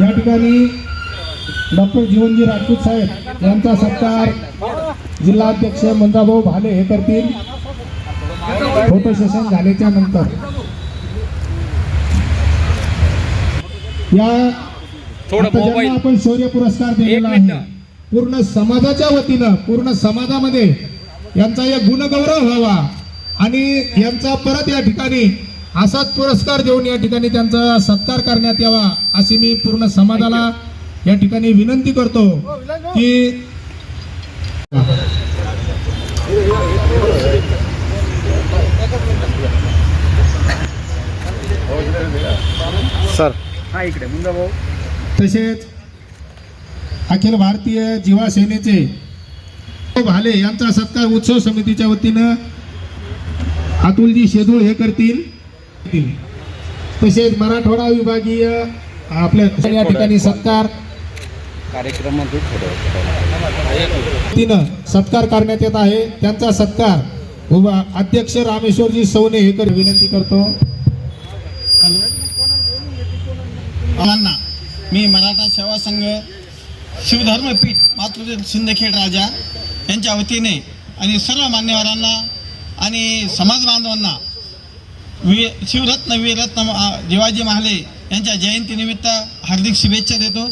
या ठिकाणी डॉक्टर जीवनजी राजपूत साहेब यांचा सत्कार जिल्हाध्यक्ष मंदाभाऊ भाले हे करतील. फोटो सेशन झाल्याच्यानंतर. या ज्यांना मोबाईल आपण शौर्य पुरस्कार दिलेला. आहे पूर्ण समाजाच्या वतीनं पूर्ण समाजामध्ये यांचा एक गुणगौरव व्हावा आणि यांचा परत या ठिकाणी असाच पुरस्कार देऊन या ठिकाणी त्यांचा सत्कार करण्यात यावा अशी मी पूर्ण समाजाला या ठिकाणी विनंती करतो की सर. हा इकडे मुंदा भाऊ. तसेच अखिल भारतीय जीवा सेनेचे भाले यांचा सत्कार उत्सव समितीच्या वतीनं अतुलजी शेदूळ हे करतील. तसेच मराठवाडा विभागीय आपल्या या ठिकाणी सत्कार वतीनं सत्कार करण्यात येत आहे. त्यांचा सत्कार उभा अध्यक्ष रामेश्वरजी सवने हे कर विनंती करतो. मी मराठा सेवा संघ शिवधर्मपीठ मातृदेव शिंदखेड राजा यांच्या वतीने आणि सर्व मान्यवरांना आणि समाज बांधवांना वि शिवरत्न वीररत्न जिवाजी महाले यांच्या जयंतीनिमित्त हार्दिक शुभेच्छा देतो.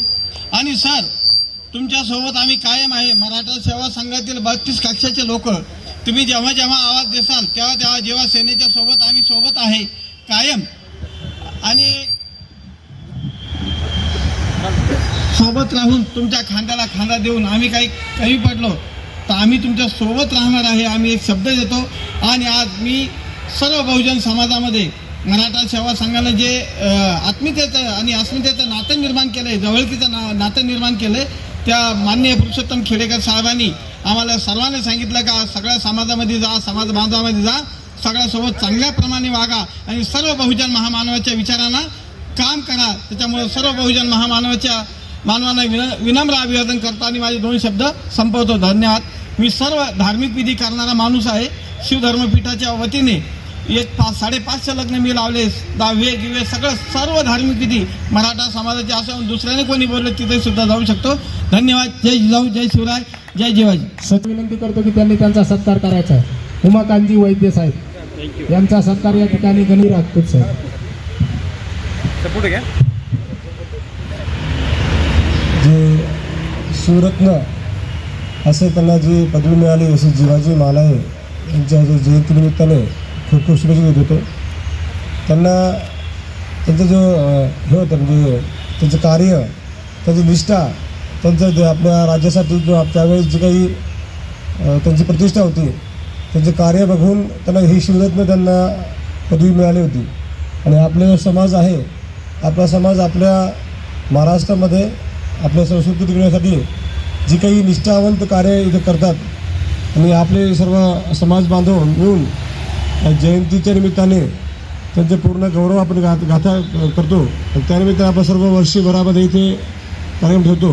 आणि सर तुमच्यासोबत आम्ही कायम आहे. मराठा सेवा संघातील बत्तीस कक्षाचे लोक. तुम्ही जेव्हा जेव्हा आवाज देसाल तेव्हा तेव्हा जेव्हा सेनेच्या सोबत आम्ही सोबत आहे. कायम. आणि सोबत राहून तुमच्या खांद्याला खांदा देऊन आम्ही काही कमी पडलो तर आम्ही तुमच्यासोबत राहणार आहे. आम्ही एक शब्द देतो. आणि आज मी सर्व बहुजन समाजामध्ये मराठा सेवा संघानं जे आत्मीयतेचं आणि अस्मितेचं नातं निर्माण केलं आहे जवळकीचं ना नातं निर्माण केलं आहे त्या माननीय पुरुषोत्तम खेडेकर साहेबांनी आम्हाला सर्वांनी सांगितलं का सगळ्या समाजामध्ये जा समाज बांधवामध्ये जा सगळ्यासोबत चांगल्या प्रमाणे वागा आणि सर्व बहुजन महामानवाच्या विचारांना काम करा. त्याच्यामुळे सर्व बहुजन महामानवाच्या मानवांना विन विनम्र अभिवादन करतो आणि माझे दोन शब्द संपवतो. धन्यवाद. मी सर्व धार्मिक विधी करणारा माणूस आहे. शिवधर्मपीठाच्या वतीने एक पाच साडेपाचशे लग्न मी लावले. दहावे गिवे सगळं सर्व धार्मिक विधी. मराठा समाजाचे असं दुसऱ्याने कोणी बोलले तिथे सुद्धा जाऊ शकतो. धन्यवाद. जय जिजाऊ जय शिवराय जय जिवाजी. सत विनंती करतो की त्यांनी त्यांचा सत्कार करायचा आहे. उमाकांतजी वैद्य साहेब. यांचा सत्कार या ठिकाणी गणवी राजपूत साहेब. पुढे घ्या. जे शिवरत्न असे त्यांना जी पदवी मिळाली असे जिवाजी मालाये यांच्या जो जयंतीनिमित्ताने खूप खूप शुभेच्छा देत होतो. त्यांना त्यांचं जो हे होतं म्हणजे त्यांचं कार्य त्यांची निष्ठा त्यांचं जे आपल्या राज्यासाठी जो त्यावेळेस जी काही त्यांची प्रतिष्ठा होती त्यांचे कार्य बघून त्यांना ही शिवरत्न त्यांना पदवी मिळाली होती. आणि आपला जो समाज आहे आपला समाज आपल्या महाराष्ट्रामध्ये आपल्या संस्कृती टिकण्यासाठी जी काही निष्ठावंत कार्य इथे करतात आणि आपले सर्व समाज बांधव मिळून या जयंतीच्या निमित्ताने त्यांचे पूर्ण गौरव आपण गाथ गाथा करतो. आणि त्यानिमित्ताने आपण सर्व वर्षभरामध्ये इथे कार्यक्रम ठेवतो.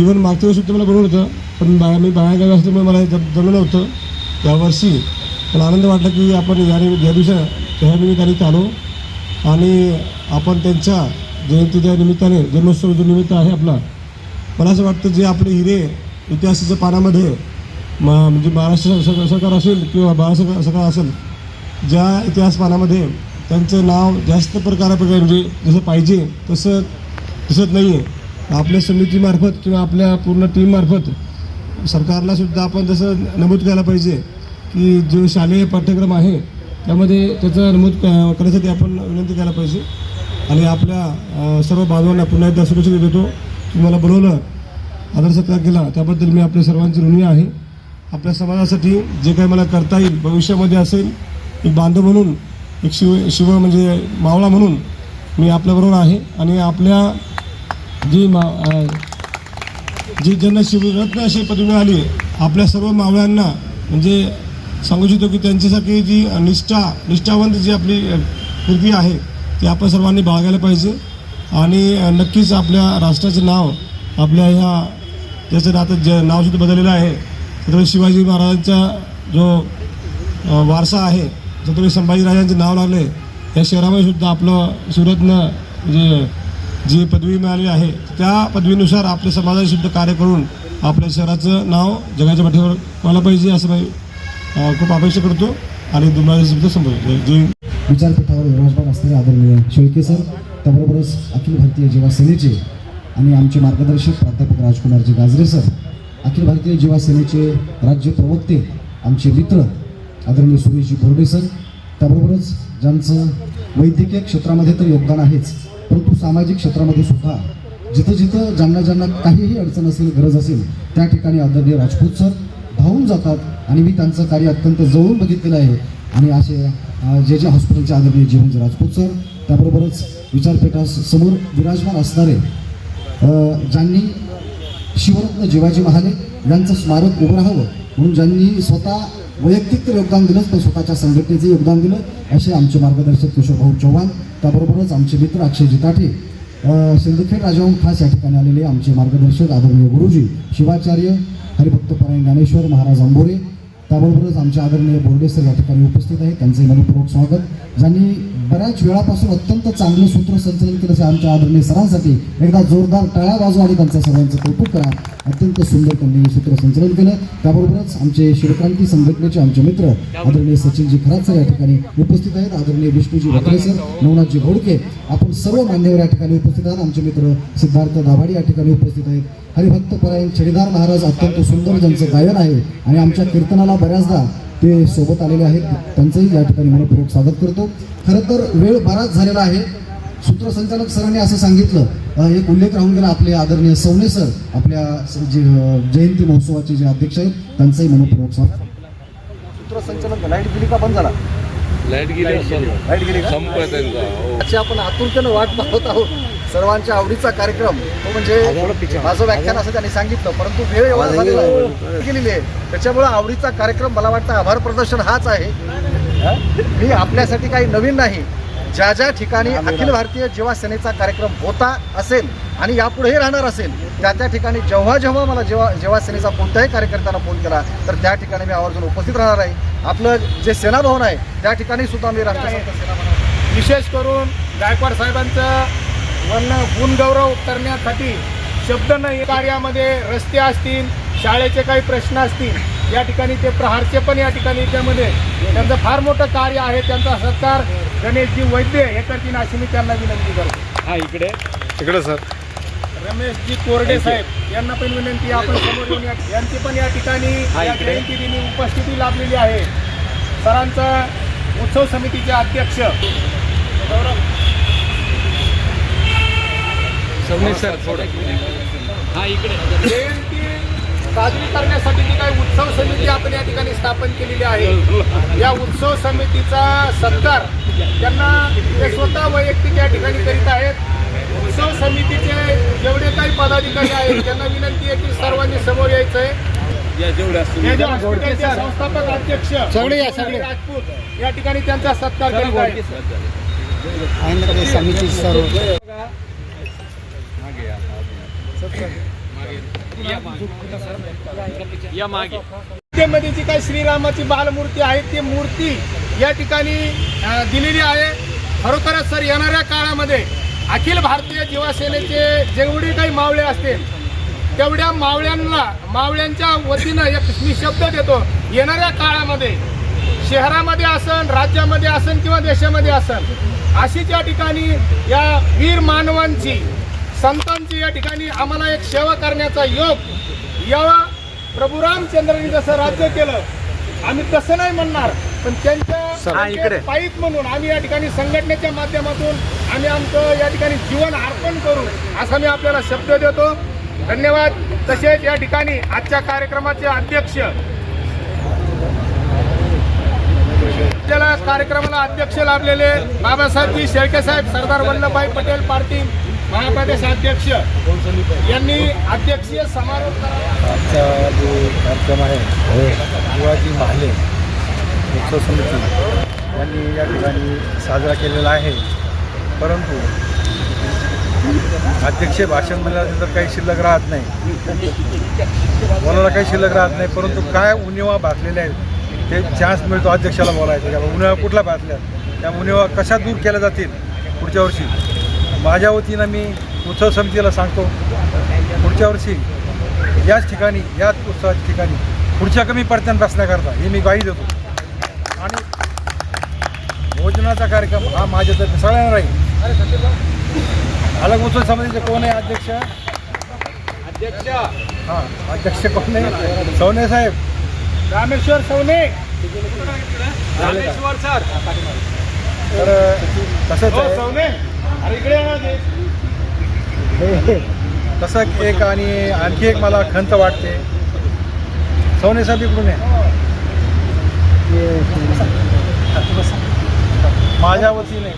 इवन मागच्या वर्षी मला बरोबर होतं पण बा मी बाहेरगावी असल्यामुळे मला जम- जमलं नव्हतं यावर्षी पण आनंद वाटला की आपण या निमित्त या दिवसा त्या निमित्ताने इथे आलो. आणि आपण त्यांच्या जयंतीच्या निमित्ताने जन्मोत्सव जो निमित्त आहे आपला मला असं वाटतं जे आपले हिरे इतिहासाच्या पानामध्ये मा म्हणजे महाराष्ट्र सरकार असेल किंवा बाळा सरकार असेल ज्या इतिहास पानामध्ये त्यांचं नाव जास्त प्रकाराप्रकारे म्हणजे जसं पाहिजे तसं दिसत नाही आहे आपल्या समितीमार्फत किंवा आपल्या पूर्ण टीममार्फत सरकारलासुद्धा आपण जसं नमूद करायला पाहिजे की जो शालेय पाठ्यक्रम आहे त्यामध्ये त्याचं नमूद करण्यासाठी आपण विनंती करायला पाहिजे. आणि आपल्या सर्व बांधवांना पुन्हा एकदा शुभेच्छा देतो. तुम्हाला बोलवलं आदर सत्कार केला त्याबद्दल मी आपल्या सर्वांची ऋणी आहे. आपल्या समाजासाठी जे काही मला करता येईल भविष्यामध्ये असेल एक बांधव म्हणून एक शिव शिव म्हणजे मावळा म्हणून मी आपल्याबरोबर आहे. आणि आपल्या जी मा जी ज्यांना शिवरत्न अशी पदवी मिळाली आपल्या सर्व मावळ्यांना म्हणजे सांगू इच्छितो की त्यांच्यासाठी जी निष्ठा निष्ठावंत जी आपली कृती आहे ती आपण सर्वांनी बाळगायला पाहिजे. आणि नक्कीच आपल्या राष्ट्राचं नाव आपल्या ह्या ज्याचं नातं ज नावसुद्धा बदललेलं आहे तर शिवाजी महाराजांचा जो वारसा आहे छत्रपती संभाजीराजांचे नाव लागले त्या शहरामध्ये सुद्धा आपलं सुरतनं म्हणजे जी पदवी मिळाली आहे त्या पदवीनुसार आपल्या समाजाने सुद्धा कार्य करून आपल्या शहराचं नाव जगाच्या पाठीवर व्हायला पाहिजे असं मी खूप अपेक्षा करतो आणि तुम्हाला सुद्धा संबोधतो जय विचारपीठावर विराजमान असलेले आदरणीय शेळके सर त्याबरोबरच अखिल भारतीय जीवा सेनेचे आणि आमचे मार्गदर्शक प्राध्यापक राजकुमारजी गाजरे सर अखिल भारतीय जीवा सेनेचे राज्य प्रवक्ते आमचे मित्र आदरणीय सुरेशजी बोर्डे सर त्याबरोबरच ज्यांचं वैद्यकीय क्षेत्रामध्ये तर योगदान आहेच परंतु सामाजिक क्षेत्रामध्ये सुद्धा जिथं जिथं ज्यांना ज्यांना काहीही अडचण असेल गरज असेल त्या ठिकाणी आदरणीय राजपूत सर धावून जातात आणि मी त्यांचं कार्य अत्यंत जवळून बघितलेलं आहे आणि असे जे जे हॉस्पिटलचे आदरणीय जीवनजी राजपूत सर त्याबरोबरच विचारपीठासमोर विराजमान असणारे ज्यांनी शिवरत्न जिवाजी महाले यांचं स्मारक उभं राहावं म्हणून ज्यांनी स्वतः वैयक्तिक तर योगदान दिलंच पण स्वतःच्या संघटनेचं योगदान दिलं असे आमचे मार्गदर्शक किशोरभाऊ चव्हाण त्याबरोबरच आमचे मित्र अक्षय जिताठे अ, सिंदखेड राजाहून खास या ठिकाणी आलेले आमचे मार्गदर्शक आदरणीय गुरुजी शिवाचार्य हरिभक्तपरायण ज्ञानेश्वर महाराज आंबोरे त्याबरोबरच आमचे आदरणीय बोर्डे सर या ठिकाणी उपस्थित आहेत त्यांचे मनपूर्वक स्वागत. ज्यांनी बऱ्याच वेळापासून अत्यंत चांगलं सूत्रसंचलन केलं असे आमच्या आदरणीय सरांसाठी. एकदा जोरदार टाळ्या वाजवा आणि त्यांचं सर्वांचं कौतुक करा. अत्यंत सुंदर त्यांनी सूत्रसंचलन केलं. त्याबरोबरच आमचे शिवक्रांती संघटनेचे आमचे मित्र आदरणीय सचिनजी खरात सर या ठिकाणी उपस्थित आहेत. आदरणीय विष्णूजी वक्रे सर नवनाथजी घोडके आपण सर्व मान्यवर या ठिकाणी उपस्थित आहात. आमचे मित्र सिद्धार्थ दाभाडी या ठिकाणी उपस्थित आहेत. हरिभक्त परायण छडीदार महाराज अत्यंत सुंदर ज्यांचं गायन आहे आणि आमच्या कीर्तनाला बऱ्याचदा ते सोबत आलेले आहेत. त्यांचंही या ठिकाणी मनपूर्वक स्वागत करतो. खरं तर वेळ बराच झालेला आहे. सूत्रसंचालक सरांनी असं सांगितलं. एक उल्लेख राहून गेला आपले आदरणीय सवणे सर आपल्या जे जयंती महोत्सवाचे जे अध्यक्ष आहेत त्यांचंही मनपूर्वक स्वागत. सूत्रसंचालन लाइट गेली का बंद झाला? लाइट गेली. लाइट गेली. का? संप त्यांचा आपण आतुरतेनं वाट पाहत आहोत. सर्वांच्या आवडीचा कार्यक्रम. तो म्हणजे माझं व्याख्यान असं त्यांनी सांगितलं परंतु वेळ एवढा झालेला आहे, गेलेली आहे. त्याच्यामुळे आवडीचा कार्यक्रम मला वाटतं आभार प्रदर्शन हाच आहे. हा? मी आपल्यासाठी काही नवीन नाही. ज्या ज्या ठिकाणी अखिल भारतीय जीवा सेनेचा कार्यक्रम होता असेल आणि यापुढेही राहणार असेल त्या त्या ठिकाणी जेव्हा जेव्हा मला जेव्हा जेव्हा सेनेचा कोणत्याही कार्यकर्त्याला फोन केला तर त्या ठिकाणी मी आवर्जून उपस्थित राहणार आहे. आपलं जे सेना भवन आहे त्या ठिकाणी सुद्धा मी भवन विशेष करून गायकवाड साहेबांचं वर्ण गुणगौरव करण्यासाठी शब्द नाही. कार्यामध्ये रस्ते असतील शाळेचे काही प्रश्न असतील या ठिकाणी ते प्रहारचे पण या ठिकाणी त्यामध्ये. त्यांचं फार मोठं कार्य आहे त्यांचा सत्कार गणेशजी वैद्य हे करतील अशी मी त्यांना विनंती करतो. हा इकडे. इकडे सर. रमेशजी कोरडे साहेब यांना पण विनंती आपण समोर येऊन या- यांची पण या ठिकाणी हा, या. जयंती दिनी उपस्थिती लाभलेली आहे. सरांचा उत्सव समितीचे अध्यक्ष सवनी सर थोडं. हा इकडे. जयंती साजरी करण्यासाठी जी काही उत्सव समिती आपण या ठिकाणी स्थापन केलेली आहे या उत्सव समितीचा सत्कार त्यांना ते स्वतः वैयक्तिक या ठिकाणी करीत आहेत. उत्सव समितीचे जेवढे काही पदाधिकारी आहेत त्यांना विनंती आहे की सर्वांनी समोर यायचं आहे. हे संस्थापक अध्यक्ष. राजपूत या ठिकाणी त्यांचा सत्कार आहेत. समिती सर्व. या मागे. मध्ये जी काही श्रीरामाची बालमूर्ती आहे ती मूर्ती या ठिकाणी दिलेली आहे. खरोखरच सर येणाऱ्या काळामध्ये अखिल भारतीय जीवासेनेचे जेवढे काही मावळे असतील तेवढ्या मावळ्यांना मावळ्यांच्या वतीनं एक मी शब्द देतो येणाऱ्या काळामध्ये शहरामध्ये असन राज्यामध्ये असन किंवा देशामध्ये असन अशीच या ठिकाणी या वीर मानवांची संतांची या ठिकाणी आम्हाला एक सेवा करण्याचा योग या प्रभू रामचंद्रांनी जसं राज्य केलं आम्ही तसं नाही म्हणणार पण त्यांच्या. पाईप म्हणून आम्ही या ठिकाणी संघटनेच्या माध्यमातून आम्ही आमचं या ठिकाणी जीवन अर्पण करू असा मी आपल्याला शब्द देतो धन्यवाद तसेच या ठिकाणी आजच्या कार्यक्रमाचे अध्यक्ष आपल्याला कार्यक्रमाला अध्यक्ष लाभलेले बाबासाहेबजी शेळके साहेब सरदार वल्लभभाई पटेल पार्टी महाप्रदेश अध्यक्ष यांनी अध्यक्षीय समारोप आजचा जो कार्यक्रम आहे शिवाजी महाले उत्सव समिती यांनी या ठिकाणी साजरा केलेला आहे. परंतु अध्यक्ष भाषण दिल्यानंतर काही शिल्लक राहत नाही. कोणाला काही शिल्लक राहत नाही परंतु काय उणिवा भासलेल्या आहेत ते चान्स मिळतो अध्यक्षाला बोलायचं. उन्हाळा कुठला भासल्या? त्या उणिवा कशा दूर केल्या जातील पुढच्या वर्षी? माझ्या वतीनं मी उत्सव समितीला सांगतो पुढच्या वर्षी याच ठिकाणी याच उत्सवाच्या ठिकाणी पुढच्या कमी पडत्यान बसण्याकरता हे मी ग्वाही देतो. आणि भोजनाचा कार्यक्रम हा माझ्यातर्फे सगळ्यांना राहील. अलग उत्सव समितीचे कोण आहे अध्यक्ष? अध्यक्ष. हां अध्यक्ष कोण आहे? सवने साहेब. रामेश्वर सवने रामेश्वर. सर. तर तसंच आहे. तसं एक आणि आणखी एक मला खंत वाटते. सोने साहेब इकडून आहे माझ्या वतीने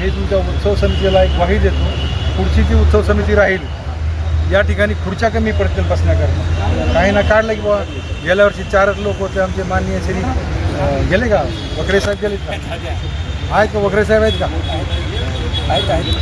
मी तुमच्या उत्सव समितीला एक ग्वाही देतो. पुढची जी उत्सव समिती राहील. या ठिकाणी खुर्च्या कमी पडतील बसण्याकरता. काही ना काढलं की बाबा गेल्या वर्षी चारच लोक होते आमचे माननीय श्री गेले का? वकडे साहेब गेले का? आहेत का वगैरे साहेब आहेत का आहेत आहेत